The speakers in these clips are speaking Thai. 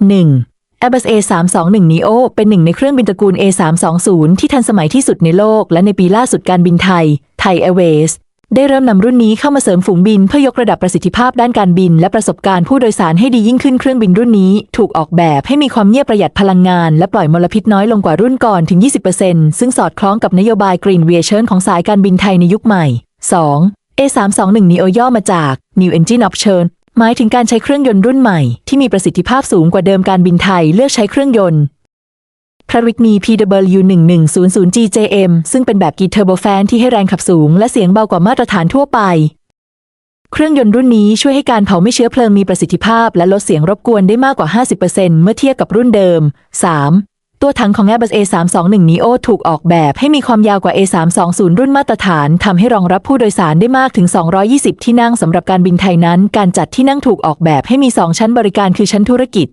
1. Airbus A321 neo เป็นหนึ่งในเครื่องบินตระกูล A320 ที่ทันสมัยที่สุดในโลก และในปีล่าสุดการบินไทย ไทย Airways ได้เริ่มนำรุ่นนี้เข้ามาเสริมฝูงบินเพื่อยกระดับประสิทธิภาพด้านการบิน และประสบการณ์ผู้โดยสารให้ดียิ่งขึ้นเครื่องบินรุ่นนี้ ถูกออกแบบให้มีความเงียบประหยัดพลังงาน และปล่อยมลพิษน้อยลงกว่ารุ่นก่อนถึง 20%ซึ่งสอดคล้องกับนโยบาย Green Aviation ของสายการบินไทยในยุคใหม่ 2. A321 neo ย่อมาจาก New Engine Option หมายถึงการใช้เครื่องยนต์รุ่นใหม่ที่มีประสิทธิภาพสูงกว่าเดิมการบินไทยเลือกใช้เครื่องยนต์พระริกมี PW1100GJM ซึ่งเป็นแบบกีเทอร์โบแฟนที่ให้แรงขับสูงและเสียงเบากว่ามาตรฐานทั่วไป เครื่องยนต์รุ่นนี้ช่วยให้การเผาไม่เชื้อเพลิงมีประสิทธิภาพและลดเสียงรบกวนได้มากกว่า 50%เมื่อเทียบกับรุ่นเดิม 3. ตัวถังของ Airbus A321 neo ถูกออกแบบให้มีความยาวกว่า A320 รุ่นมาตรฐานทำให้รองรับผู้โดยสารได้มากถึง 220 ที่นั่งสำหรับการบินไทยนั้น การจัดที่นั่งถูกออกแบบให้มี 2 ชั้นบริการคือชั้นธุรกิจ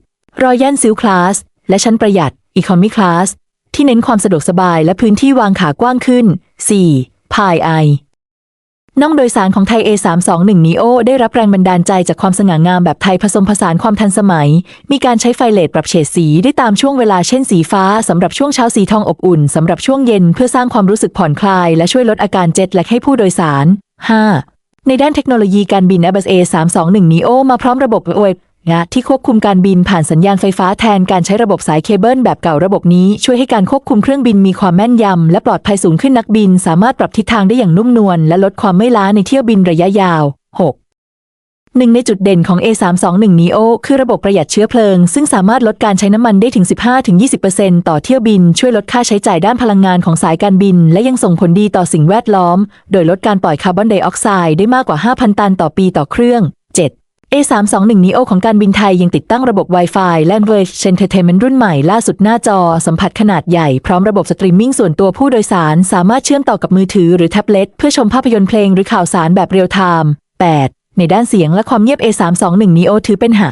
Royal Silk Class และชั้นประหยัด Economy Class ที่เน้นความสะดวกสบายและพื้นที่วางขากว้างขึ้น 4. พายไอ น่องโดยสารของไทย A321 neo ได้รับแรงบันดาลใจจากความสง่างามแบบไทยผสมผสานความทันสมัย มีการใช้ไฟเลดปรับเฉดสีได้ตามช่วงเวลาเช่นสีฟ้าสำหรับช่วงเช้าสีทองอบอุ่นสำหรับช่วงเย็นเพื่อสร้างความรู้สึกผ่อนคลาย และช่วยลดอาการเจ็ตแลกให้ผู้โดยสาร 5. ในด้านเทคโนโลยีการบิน Airbus A321 neo มาพร้อมระบบ OS งะที่ควบคุมการบินผ่านสัญญาณไฟฟ้าแทนการใช้ระบบสายเคเบิลแบบเก่าระบบนี้ช่วยให้การควบคุมเครื่องบินมีความแม่นยำ และปลอดภัยสูงขึ้นนักบิน สามารถปรับทิศทางได้อย่างนุ่มนวลและลดความไม่ล้าในเที่ยวบินระยะยาว 6. หนึ่งในจุดเด่นของ A321 neo คือระบบประหยัดเชื้อเพลิง ซึ่งสามารถลดการใช้น้ำมันได้ถึง 15-20%ต่อเที่ยวบิน ช่วยลดค่าใช้จ่ายด้านพลังงานของสายการบิน และยังส่งผลดีต่อสิ่งแวดล้อม โดยลดการปล่อยคาร์บอนไดออกไซด์ได้มากกว่า 5,000 ตันต่อปีต่อเครื่อง 7. A321 neo ของการบินไทยยังติดตั้งระบบ Wi-Fi และ Voice Entertainment รุ่นใหม่ล่าสุดหน้าจอ สัมผัสขนาดใหญ่พร้อมระบบสตรีมมิ่งส่วนตัวผู้โดยสาร สามารถเชื่อมต่อกับมือถือหรือแท็บเล็ตเพื่อชมภาพยนตร์เพลงหรือข่าวสารแบบเรียลไทม์ 8. ในด้านเสียงและความเงียบ A321 neo ถือเป็นหะ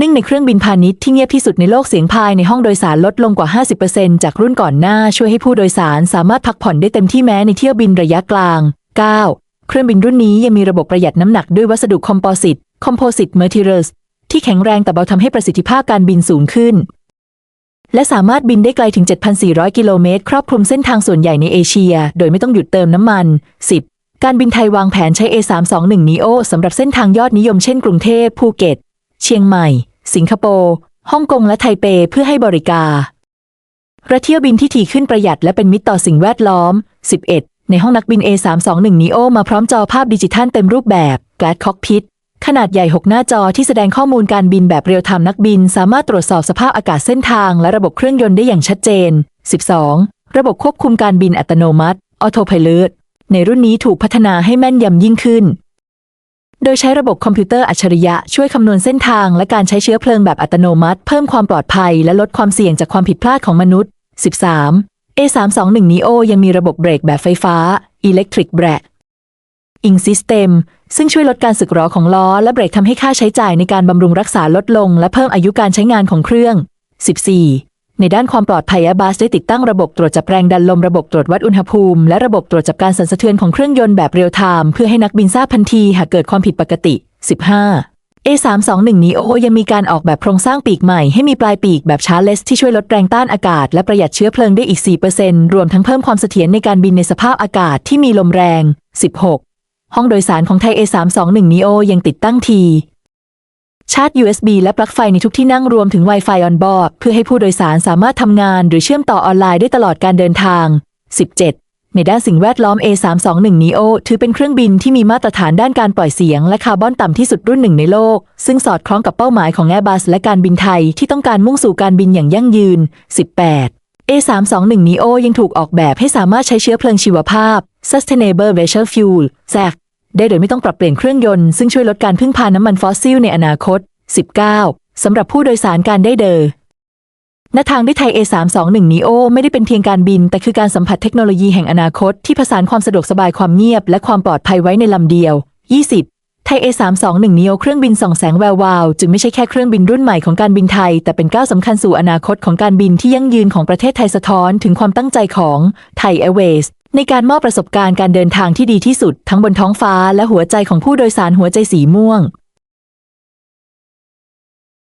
นึ่งในเครื่องบินพาณิชย์ที่เงียบที่สุดในโลกเสียงภายในห้องโดยสารลดลงกว่า 50%จากรุ่นก่อนหน้าช่วยให้ผู้โดยสารสามารถพักผ่อนได้เต็มที่แม้ในเที่ยวบินระยะกลาง 9. เครื่องบินรุ่นนี้ยังมีระบบประหยัดน้ำหนักด้วยวัสดุคอมโพสิต Composite Materials ที่แข็งแรงแต่เบาทำให้ประสิทธิภาพการบินสูงขึ้น และสามารถบินได้ไกลถึง 7,400 กิโลเมตร ครอบคลุมเส้นทางส่วนใหญ่ในเอเชีย โดยไม่ต้องหยุดเติมน้ำมัน 10. การบินไทยวางแผนใช้ A321 neo สำหรับเส้นทางยอดนิยมเช่นกรุงเทพภูเก็ต เชียงใหม่ สิงคโปร์ฮ่องกงและไทเปเพื่อให้บริการระเที่ยวบินที่ถี่ขึ้นประหยัดและเป็นมิตรต่อสิ่งแวดล้อม 11. ในห้องนักบิน A321 neo มาพร้อมจอภาพดิจิทัลเต็มรูปแบบ Glass Cockpit ขนาดใหญ่ 6 หน้าจอที่แสดงข้อมูลการบินแบบเรียลไทม์นักบิน สามารถตรวจสอบสภาพอากาศเส้นทาง และระบบเครื่องยนต์ได้อย่างชัดเจน 12. ระบบควบคุมการบินอัตโนมัติ Autopilot ในรุ่นนี้ถูกพัฒนาให้แม่นยำยิ่งขึ้น โดยใช้ระบบคอมพิวเตอร์อัจฉริยะช่วยคำนวณเส้นทาง และการใช้เชื้อเพลิงแบบอัตโนมัติ เพิ่มความปลอดภัย และลดความเสี่ยงจากความผิดพลาดของมนุษย์ 13. A321 neo ยังมีระบบเบรกแบบไฟฟ้า Electric Brake in System ซึ่งช่วยลดการสึกหรอของล้อ และเบรกทำให้ค่าใช้จ่ายในการบำรุงรักษาลดลง และเพิ่มอายุการใช้งานของเครื่อง 14. ในด้านความปลอดภัย Airbus ได้ติดตั้งระบบตรวจจับแรงดันลมระบบตรวจวัดอุณหภูมิ และระบบตรวจจับการสั่นสะเทือนของเครื่องยนต์แบบเรียลไทม์เพื่อให้นักบินทราบทันทีหากเกิดความผิดปกติ 15. A321 neo ยังมีการออกแบบโครงสร้างปีกใหม่ให้มีปลายปีกแบบชาร์เลสที่ช่วยลดแรงต้านอากาศและประหยัดเชื้อเพลิงได้อีก 4%รวมทั้งเพิ่มความเสถียรในการบินในสภาพอากาศที่มีลมแรง 16. ห้องโดยสารของไทย A321 neo ยังติดตั้งที ชาร์จ USB และปลั๊กไฟในทุกที่นั่งรวมถึง Wi-Fi on board เพื่อให้ผู้โดยสารสามารถทำงานหรือเชื่อมต่อออนไลน์ได้ตลอดการเดินทาง 17. ในด้านสิ่งแวดล้อม A321 neo ถือเป็นเครื่องบินที่มีมาตรฐานด้านการปล่อยเสียงและคาร์บอนต่ำที่สุดรุ่นหนึ่งในโลก ซึ่งสอดคล้องกับเป้าหมายของ Airbus และการบินไทยที่ต้องการมุ่งสู่การบินอย่างยั่งยืน 18. A321 neo ยังถูกออกแบบให้สามารถใช้เชื้อเพลิงชีวภาพ Sustainable Aviation Fuel SAF ได้โดยไม่ต้องปรับเปลี่ยนเครื่องยนต์ซึ่งช่วยลดการพึ่งพาน้ำมันฟอสซิลในอนาคต 19. สำหรับผู้โดยสารการได้เดอ ณทางด้วยไทย A321 neo ไม่ได้เป็นเพียงการบิน แต่คือการสัมผัสเทคโนโลยีแห่งอนาคต ที่ผสานความสะดวกสบายความเงียบ และความปลอดภัยไว้ในลำเดียว 20. ไทย A321 neo เครื่องบินส่องแสงแวววาว จึงไม่ใช่แค่เครื่องบินรุ่นใหม่ของการบินไทย แต่เป็นก้าวสำคัญสู่อนาคตของการบินที่ยั่งยืนของประเทศไทยสะท้อนถึงความตั้งใจของไทย Airways ในการมอบประสบการณ์การเดินทางที่ดีที่สุด ทั้งบนท้องฟ้าและหัวใจของผู้โดยสารหัวใจสีม่วง